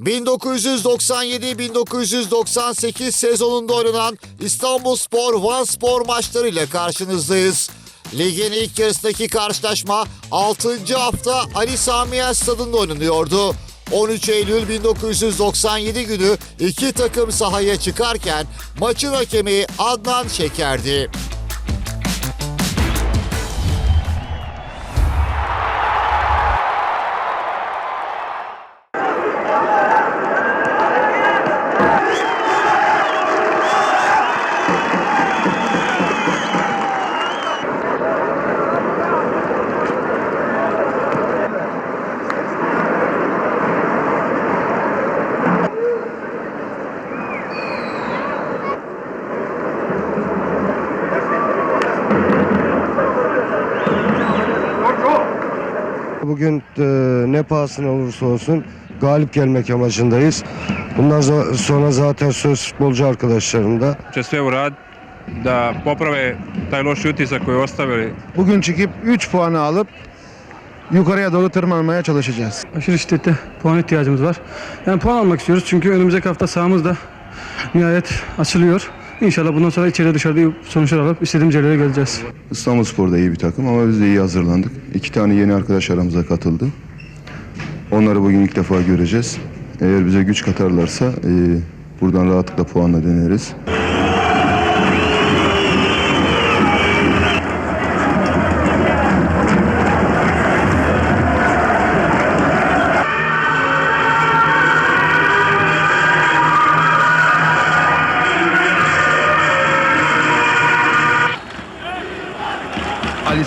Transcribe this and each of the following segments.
1997-1998 sezonunda oynanan İstanbulspor Van Spor maçlarıyla karşınızdayız. Ligin ilk yarısındaki karşılaşma 6. hafta Ali Sami Yen stadında oynanıyordu. 13 Eylül 1997 günü iki takım sahaya çıkarken maçın hakemi Adnan Şeker'di. Bugün e, ne pahasına olursa olsun galip gelmek amacındayız. Bundan sonra zaten söz futbolcu arkadaşlarım da. da poprave taj loš utisak koji ostavili Bugün çıkıp 3 puanı alıp yukarıya doğru tırmanmaya çalışacağız. Aşırı şiddette puan ihtiyacımız var. Yani puan almak istiyoruz çünkü önümüzdeki hafta sahamız da nihayet açılıyor. İnşallah bundan sonra içeri dışarıda iyi sonuçlar alıp istediğimiz yerlere geleceğiz. İstanbulspor da iyi bir takım ama biz de iyi hazırlandık. İki tane yeni arkadaş aramıza katıldı. Onları bugün ilk defa göreceğiz. Eğer bize güç katarlarsa e, buradan rahatlıkla puanla döneriz.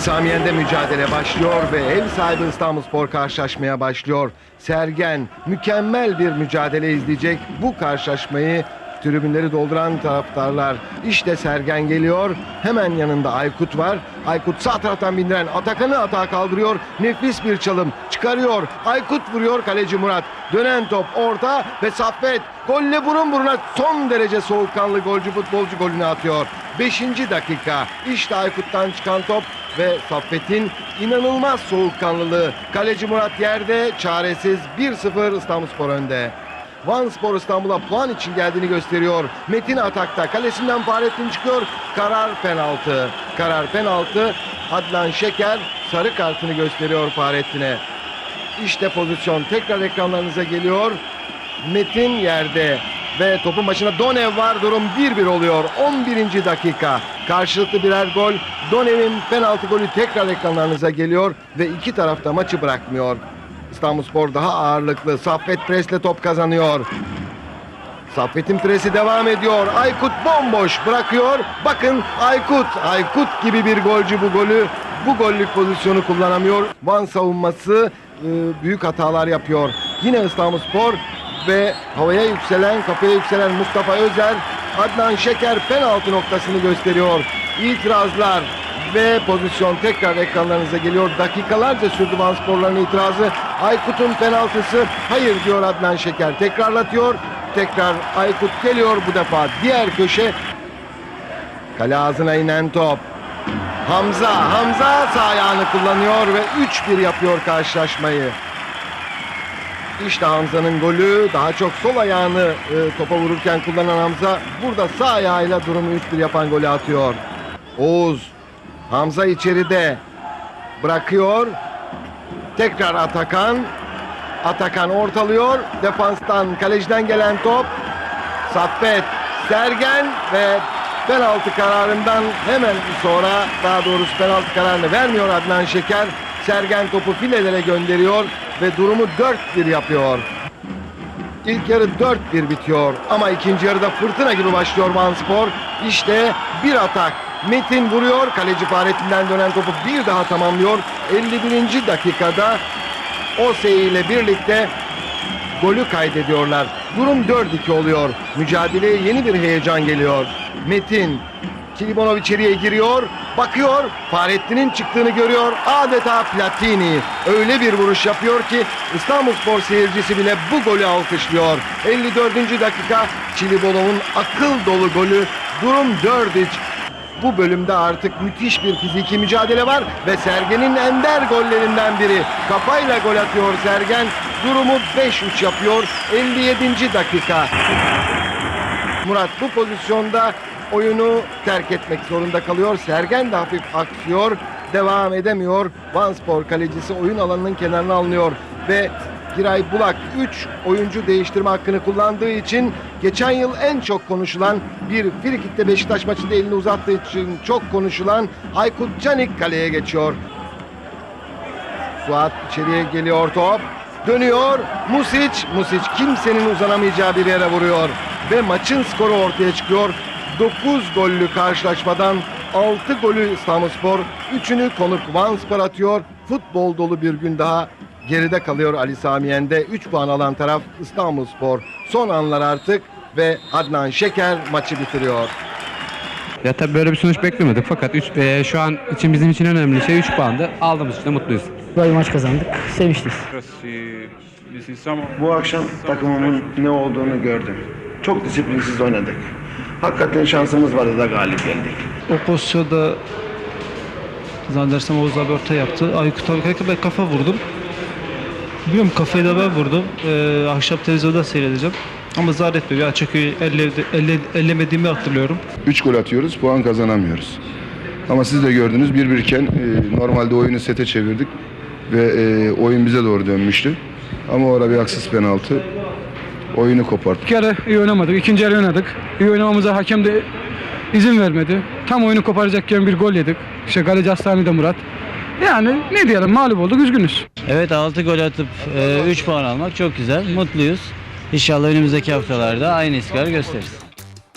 Ali Samiyen'de mücadele başlıyor ve ev sahibi İstanbulspor karşılaşmaya başlıyor. Sergen mükemmel bir mücadele izleyecek. Bu karşılaşmayı tribünleri dolduran taraftarlar. İşte Sergen geliyor. Hemen yanında Aykut var. Aykut sağ taraftan bindiren Atakan'ı atağa kaldırıyor. Nefis bir çalım çıkarıyor. Aykut vuruyor kaleci Murat. Dönen top orta ve Saffet golle burun buruna son derece soğukkanlı golcü futbolcu golünü atıyor. 5. dakika. İşte Aykut'tan çıkan top ve Saffet'in inanılmaz soğukkanlılığı. Kaleci Murat yerde çaresiz 1-0 İstanbulspor önde. Van Spor İstanbul'a puan için geldiğini gösteriyor. Metin atakta kalesinden Fahrettin çıkıyor. Karar penaltı. Karar penaltı. Adnan Şeker sarı kartını gösteriyor Fahrettin'e. İşte pozisyon tekrar ekranlarınıza geliyor. Metin yerde ve topun başına Donev var. Durum 1-1 oluyor. 11. dakika. Karşılıklı birer gol. Donev'in penaltı golü tekrar ekranlarınıza geliyor ve iki tarafta maçı bırakmıyor. İstanbulspor daha ağırlıklı. Saffet presle top kazanıyor. Saffet'in presi devam ediyor. Aykut bomboş bırakıyor. Bakın Aykut, Aykut gibi bir golcü bu golü. Bu gollük pozisyonu kullanamıyor. Van savunması e, büyük hatalar yapıyor. Yine İstanbulspor ve havaya yükselen, kapıya yükselen Mustafa Özer, Adnan Şeker penaltı noktasını gösteriyor. İtirazlar ve pozisyon tekrar ekranlarınıza geliyor. Dakikalarca sürdü Van Sporların itirazı. Aykut'un penaltısı hayır diyor Adnan Şeker. Tekrarlatıyor. Tekrar Aykut geliyor bu defa. Diğer köşe kale ağzına inen top. Hamza, Hamza sağ ayağını kullanıyor ve 3-1 yapıyor karşılaşmayı. İşte Hamza'nın golü daha çok sol ayağını e, topa vururken kullanan Hamza burada sağ ayağıyla durumu 3-1 yapan golü atıyor. Oğuz Hamza içeride bırakıyor. Tekrar Atakan. Atakan ortalıyor. Defanstan kaleciden gelen top. Saffet, Sergen ve penaltı kararından hemen sonra daha doğrusu penaltı kararını vermiyor Adnan Şeker. Sergen topu filelere gönderiyor ve durumu 4-1 yapıyor. İlk yarı 4-1 bitiyor ama ikinci yarıda fırtına gibi başlıyor Vanspor. İşte bir atak. Metin vuruyor. Kaleci Fahrettin'den dönen topu bir daha tamamlıyor. 51. dakikada Ose ile birlikte golü kaydediyorlar. Durum 4-2 oluyor. Mücadeleye yeni bir heyecan geliyor. Metin Kilibonov içeriye giriyor. Bakıyor. Fahrettin'in çıktığını görüyor. Adeta Platini. Öyle bir vuruş yapıyor ki İstanbulspor seyircisi bile bu golü alkışlıyor. 54. dakika Çilibonov'un akıl dolu golü. Durum 4-3. Bu bölümde artık müthiş bir fiziki mücadele var ve Sergen'in ender gollerinden biri. Kafayla gol atıyor Sergen durumu 5-3 yapıyor. 57. dakika. Murat bu pozisyonda oyunu terk etmek zorunda kalıyor. Sergen de hafif aksıyor. Devam edemiyor. Vanspor kalecisi oyun alanının kenarına alınıyor. Ve Giray Bulak 3 oyuncu değiştirme hakkını kullandığı için geçen yıl en çok konuşulan bir frikikte Beşiktaş maçında elini uzattığı için çok konuşulan Aykut Canik kaleye geçiyor. Suat içeriye geliyor top. Dönüyor. Music. Music kimsenin uzanamayacağı bir yere vuruyor. Ve maçın skoru ortaya çıkıyor. 9 gollü karşılaşmadan 6 golü İstanbulspor. 3'ünü konuk Vanspor atıyor. Futbol dolu bir gün daha geride kalıyor Ali Samiyen'de. 3 puan alan taraf İstanbulspor. Son anlar artık ve Adnan Şeker maçı bitiriyor. Ya tabii böyle bir sonuç beklemiyorduk fakat üç, e, şu an için bizim için en önemli şey 3 puandı. Aldığımız için de mutluyuz. Böyle maç kazandık. Sevinçliyiz. Bu akşam takımımın ne olduğunu gördüm. Çok disiplinsiz oynadık. Hakikaten şansımız vardı da galip geldik. O pozisyonda zannedersem Oğuz abi orta yaptı. Aykut abi kanka ben kafa vurdum. Bilmiyorum kafayı da ben vurdum. Ee, akşam televizyonda seyredeceğim. Ama zannetmiyorum ya çünkü elle, elle, ellemediğimi hatırlıyorum. 3 gol atıyoruz, puan kazanamıyoruz. Ama siz de gördünüz bir birken e, normalde oyunu sete çevirdik ve e, oyun bize doğru dönmüştü. Ama orada bir haksız penaltı oyunu koparttı. İlk kere iyi oynamadık. ikinci yarı oynadık. İyi oynamamıza hakem de izin vermedi. Tam oyunu koparacakken bir gol yedik. İşte kaleci Hastane'de Murat. Yani ne diyelim mağlup olduk üzgünüz. Evet 6 gol atıp 3 puan almak çok güzel. Mutluyuz. İnşallah önümüzdeki haftalarda aynı istikrarı gösteririz.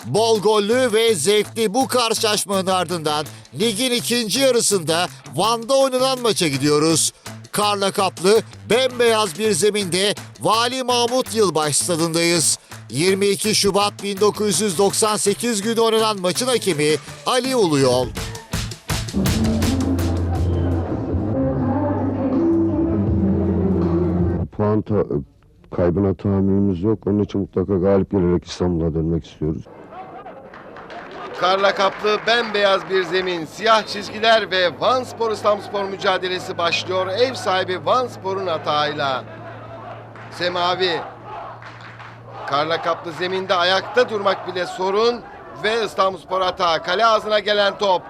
Bol gollü ve zevkli bu karşılaşmanın ardından ligin ikinci yarısında Van'da oynanan maça gidiyoruz. Karla kaplı bembeyaz bir zeminde Vali Mahmut Yılbaş stadındayız. 22 Şubat 1998 günü oynanan maçın hakemi Ali Uluyol. Puan ta- kaybına tahammülümüz yok. Onun için mutlaka galip gelerek İstanbul'a dönmek istiyoruz. Karla kaplı bembeyaz bir zemin, siyah çizgiler ve Vanspor İstanbulspor mücadelesi başlıyor. Ev sahibi Vanspor'un hatayla. Semavi. Karla kaplı zeminde ayakta durmak bile sorun ve İstanbulspor hata. Kale ağzına gelen top.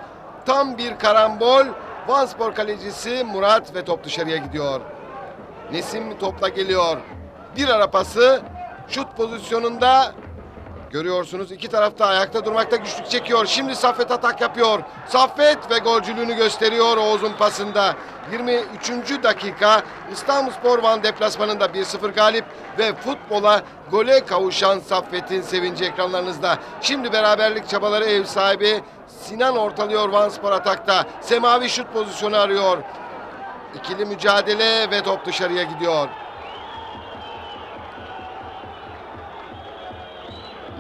Tam bir karambol. Vanspor kalecisi Murat ve top dışarıya gidiyor. Nesim topla geliyor. Bir ara pası. Şut pozisyonunda Görüyorsunuz iki tarafta ayakta durmakta güçlük çekiyor. Şimdi Saffet atak yapıyor. Saffet ve golcülüğünü gösteriyor Oğuz'un pasında. 23. dakika İstanbulspor Van deplasmanında 1-0 galip ve futbola gole kavuşan Saffet'in sevinci ekranlarınızda. Şimdi beraberlik çabaları ev sahibi Sinan ortalıyor Van Spor atakta. Semavi şut pozisyonu arıyor. İkili mücadele ve top dışarıya gidiyor.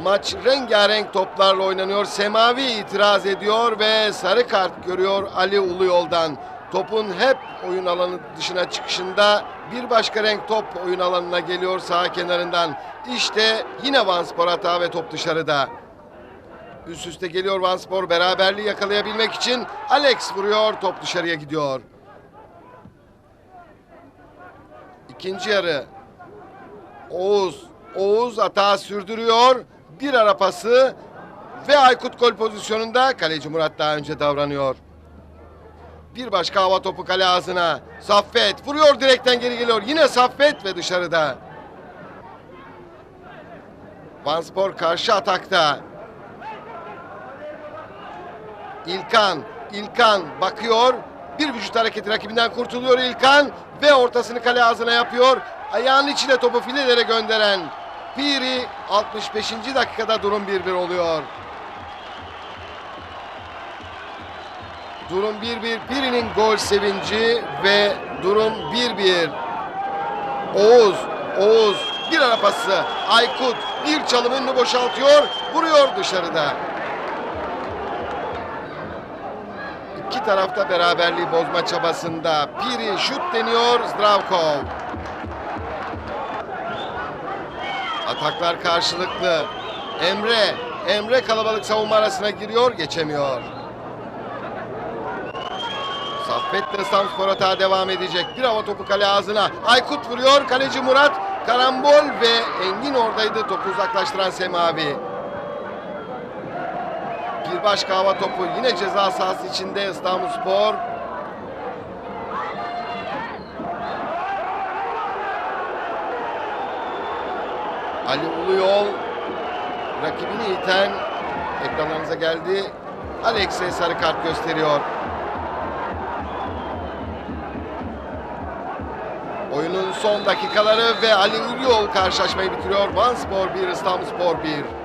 Maç rengarenk toplarla oynanıyor. Semavi itiraz ediyor ve sarı kart görüyor Ali Uluyol'dan. Topun hep oyun alanı dışına çıkışında bir başka renk top oyun alanına geliyor sağ kenarından. İşte yine Vanspor hata ve top dışarıda. Üst üste geliyor Vanspor beraberliği yakalayabilmek için Alex vuruyor top dışarıya gidiyor. İkinci yarı Oğuz Oğuz atağı sürdürüyor. Bir ara pası ve Aykut gol pozisyonunda kaleci Murat daha önce davranıyor. Bir başka hava topu kale ağzına. Saffet vuruyor direkten geri geliyor. Yine Saffet ve dışarıda. Vanspor karşı atakta. İlkan, İlkan bakıyor. Bir vücut hareketi rakibinden kurtuluyor İlkan ve ortasını kale ağzına yapıyor. Ayağının içine topu filelere gönderen Piri 65. dakikada durum 1-1 oluyor. Durum 1-1. Piri'nin gol sevinci ve durum 1-1. Oğuz, Oğuz bir ara pası. Aykut bir çalım önünü boşaltıyor. Vuruyor dışarıda. İki tarafta beraberliği bozma çabasında. Piri şut deniyor Zdravkov. Ataklar karşılıklı. Emre, Emre kalabalık savunma arasına giriyor, geçemiyor. Saffet İstanbulspor hata devam edecek. Bir hava topu kale ağzına. Aykut vuruyor. Kaleci Murat. Karambol ve Engin oradaydı. Topu uzaklaştıran Semavi. Bir başka hava topu yine ceza sahası içinde İstanbulspor. Ali Uluyol rakibini iten ekranlarınıza geldi. Alex'e sarı kart gösteriyor. Oyunun son dakikaları ve Ali Uluyol karşılaşmayı bitiriyor. Van Spor 1, İstanbul Spor 1.